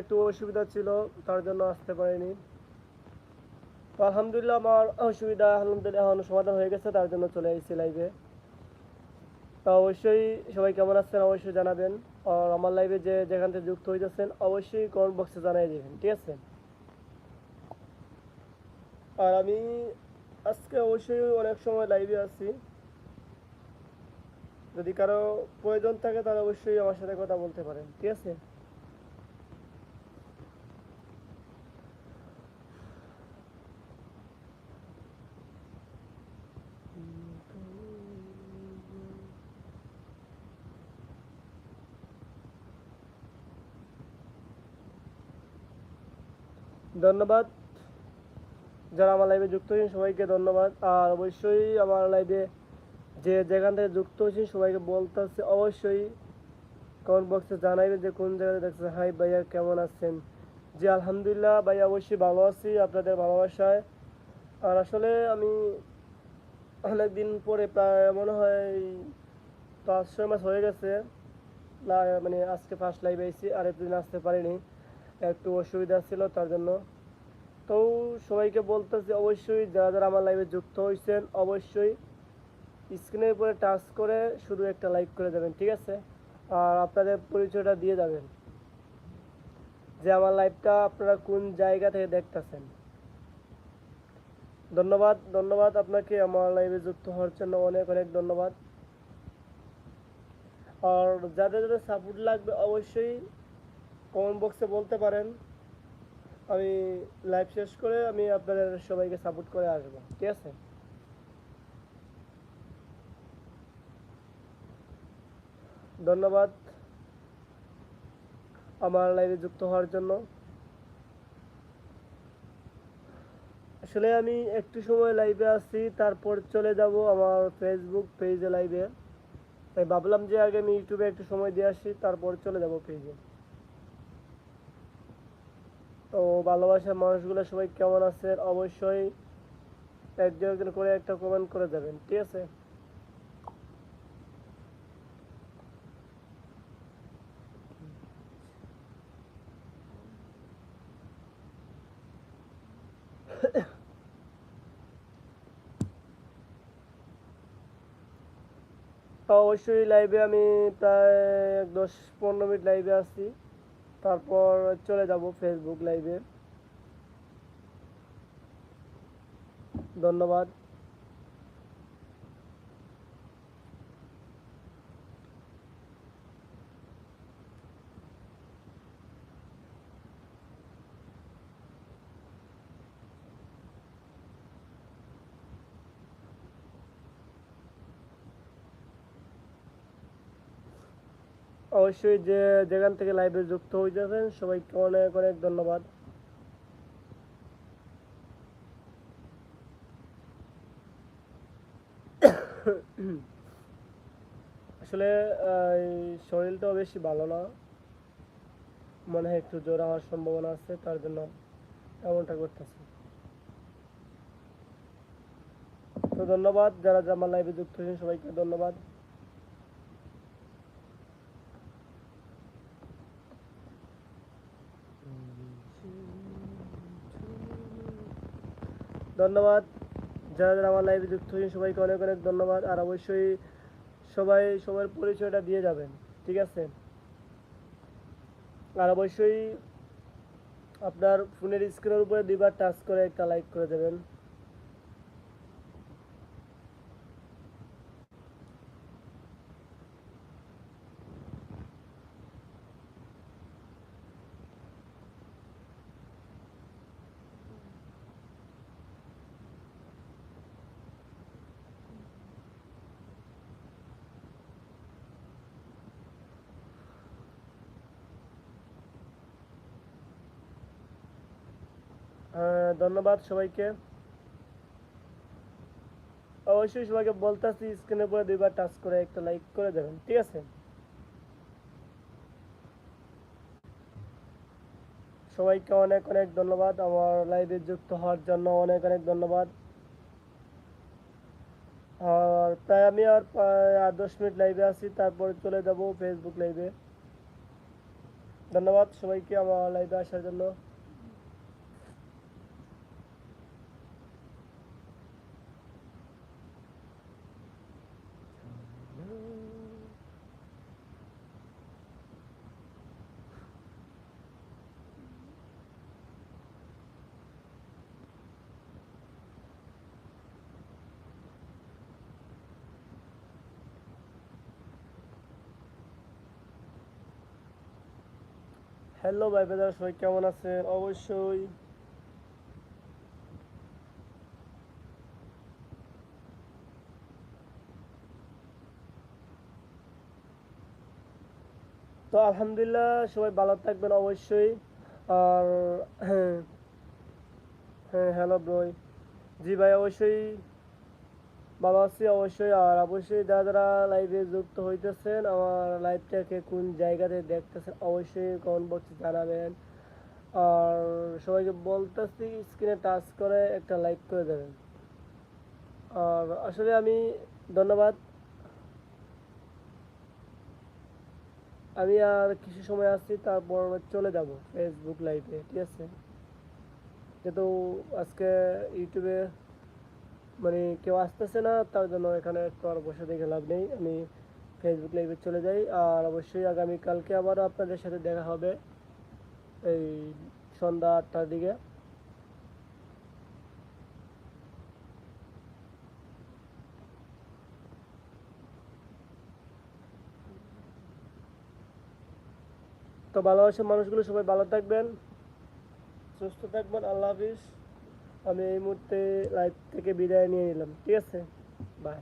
একটু অসুবিধা ছিল, তার জন্য আসতে পারিনি। তো আলহামদুলিল্লাহ আমার অসুবিধা, আলহামদুলিল্লাহ এখন সমাধান হয়ে গেছে, তার জন্য চলে এসেছি লাইভে তো অবশ্যই সবাই কেমন আছেন অবশ্যই জানাবেন, আর আমার লাইভে যে যেখান থেকে যুক্ত হইতেছেন, অবশ্যই কমেন্ট বক্সে জানাই দেবেন, ঠিক আছে? আর আমি আজকে অবশ্যই অনেক সময় লাইভে আছি। যদি কারও প্রয়োজন থাকে, তাহলে অবশ্যই আমার সাথে কথা বলতে পারেন, ঠিক আছে? ধন্যবাদ। যারা আমার লাইভে যুক্ত হয়েছেন, সবাইকে ধন্যবাদ। আর অবশ্যই আমার লাইভে যে যেখান থেকে যুক্ত হয়েছেন, সবাইকে বলতে হচ্ছে অবশ্যই কমেন্ট বক্সে জানাইবে যে কোন জায়গায় দেখছেন হাই ভাইয়া, কেমন আছেন? জি, আলহামদুলিল্লাহ, ভাইয়া, অবশ্যই ভালো আছি আপনাদের ভালোবাসায়। আর আসলে আমি অনেক দিন পরে প্রায়, মনে হয় পাঁচ ছয় মাস হয়ে গেছে, না মানে আজকে ফার্স্ট লাইভ আইছি আর একদিন আসতে পারিনি। একটু অসুবিধা ছিল তার জন্য। তো সবাইকে বলতেছি, অবশ্যই যারা যারা আমার লাইভে যুক্ত হয়েছেন অবশ্যই স্ক্রিনের উপরে টাচ করে শুধু একটা লাইক করে দেবেন, ঠিক আছে? আর আপনাদের পরিচয়টা দিয়ে যাবেন যে আমার লাইভটা আপনারা কোন জায়গা থেকে দেখতেছেন। ধন্যবাদ ধন্যবাদ আপনাকে আমার লাইভে যুক্ত হওয়ার জন্য অনেক অনেক ধন্যবাদ। আর যাদের যাদের সাপোর্ট লাগবে, অবশ্যই কমেন্ট বক্সে বলতে পারেন। আমি লাইভ শেষ করে আমি আপনাদের সবাইকে সাপোর্ট করে আসব, ঠিক আছে? ধন্যবাদ আমার লাইভে যুক্ত হওয়ার জন্য। আসলে আমি একটু সময় লাইভে আসছি তারপর চলে যাব আমার ফেসবুক পেজে লাইভে তাই ভাবলাম যে আগে আমি ইউটিউবে একটু সময় দিয়ে আসি, তারপর চলে যাব পেজে তো ভালোবাসার মানুষগুলো সবাই কেমন আছেন অবশ্যই একজন একজন করে একটা কমেন্ট করে দেবেন, ঠিক আছে? অবশ্যই লাইভে আমি প্রায় এক দশ পনেরো মিনিট লাইভে আছি। তারপর চলে যাব ফেসবুক লাইভে ধন্যবাদ। অবশ্যই যে যেখান থেকে লাইভে যুক্ত হইতেছেন, সবাইকে অনেক অনেক ধন্যবাদ। আসলে শরীরটাও বেশি ভালো না। মনে হয় একটু জ্বর হওয়ার সম্ভাবনা আছে, তার জন্য এমনটা করতেছি। তো ধন্যবাদ, যারা যারা আমার লাইভে যুক্ত হয়েছেন, সবাইকে ধন্যবাদ। ধন্যবাদ। যারা যারা আমার লাইভে যুক্ত হয়েছেন, সবাইকে অনেক অনেক ধন্যবাদ। আর অবশ্যই সবাই সবার পরিচয়টা দিয়ে যাবেন, ঠিক আছে? আর অবশ্যই আপনার ফোনের স্ক্রিনের উপরে দুইবার টাচ করে একটা লাইক করে দেবেন। ধন্যবাদ সবাইকে। অবশ্যই সবাইকে বলতেছি স্ক্রিনের উপরে দুইবার টাচ করে একটা লাইক করে দেবেন, ঠিক আছে? সবাইকে অনেক অনেক ধন্যবাদ, আমার লাইভে যুক্ত হওয়ার জন্য অনেক অনেক ধন্যবাদ। আর প্রায় আমি আর আট দশ মিনিট লাইভে আছি, তারপরে চলে যাব ফেসবুক লাইভে ধন্যবাদ সবাইকে আমার লাইভে আসার জন্য। হ্যালো ভাই বেদার, সবাই কেমন আছেন? অবশ্যই। তো আলহামদুলিল্লাহ, সবাই ভালো থাকবেন অবশ্যই। আর হ্যাঁ হ্যাঁ হ্যালো ব্রয় জি ভাই, অবশ্যই। ভালো আছি অবশ্যই আর অবশ্যই যারা যারা লাইভে যুক্ত হইতেছেন, আমার লাইভটাকে কোন জায়গাতে দেখতেছেন অবশ্যই কমেন্ট বক্সে জানাবেন। আর সবাইকে বলতেছি স্ক্রিনে টাচ করে একটা লাইক করে দেবেন। আর আসলে আমি ধন্যবাদ। আমি আর কিছু সময় আসছি তারপর চলে যাব ফেসবুক লাইভে ঠিক আছে? যেহেতু আজকে ইউটিউবে মানে কেউ আসতেছে না, তার জন্য এখানে তো আর বসে দেখে লাভ নেই। আমি ফেসবুক লাইভে চলে যাই, আর অবশ্যই আগামীকালকে আবারও আপনাদের সাথে দেখা হবে এই সন্ধ্যা আটটার দিকে। তো ভালোবাসার মানুষগুলো সবাই ভালো থাকবেন, সুস্থ থাকবেন, আল্লাহ হাফিজ। আমি এই মুহূর্তে লাইভ থেকে বিদায় নিয়ে নিলাম। ঠিক আছে? বাই